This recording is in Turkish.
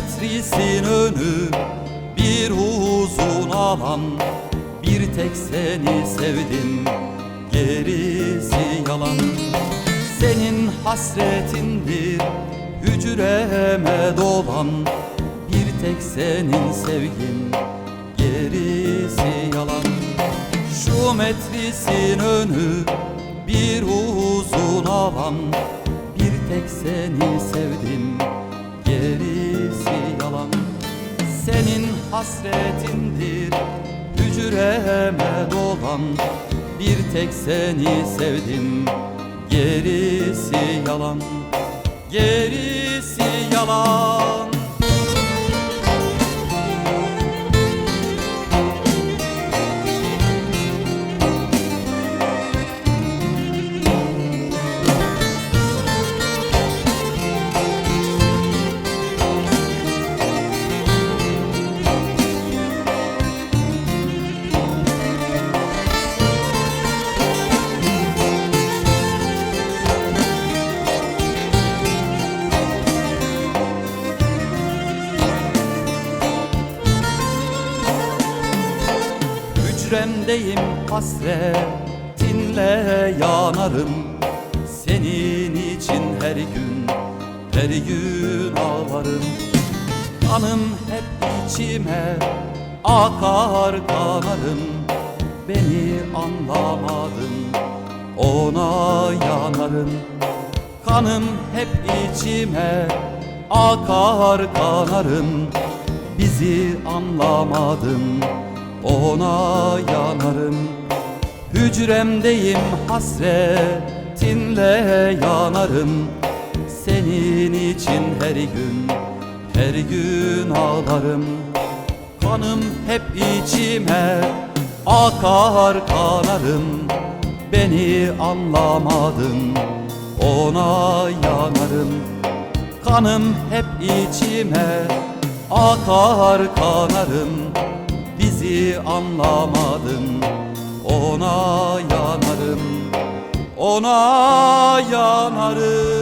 metrisin önü bir uzun alan. Bir tek seni sevdim gerisi yalan. Senin hasretindir hücreme dolan. Bir tek senin sevgin gerisi yalan. Şu metrisin önü bir uzun alan. Bir tek seni sevdim hasretindir. Hücreme dolan Bir tek seni sevdim. Gerisi yalan Gerisi yalan Hücremdeyim hasretinle yanarım. Senin için her gün, her gün ağlarım. Kanım hep içime akar kanarım. Beni anlamadın, ona yanarım. Kanım hep içime akar kanarım. Bizi anlamadın ona yanarım. Hücremdeyim hasretinle yanarım. Senin için her gün, her gün ağlarım. Kanım hep içime akar kanarım. Beni anlamadın ona yanarım. Kanım hep içime akar kanarım Bizi anlamadın ona yanarım. Ona yanarım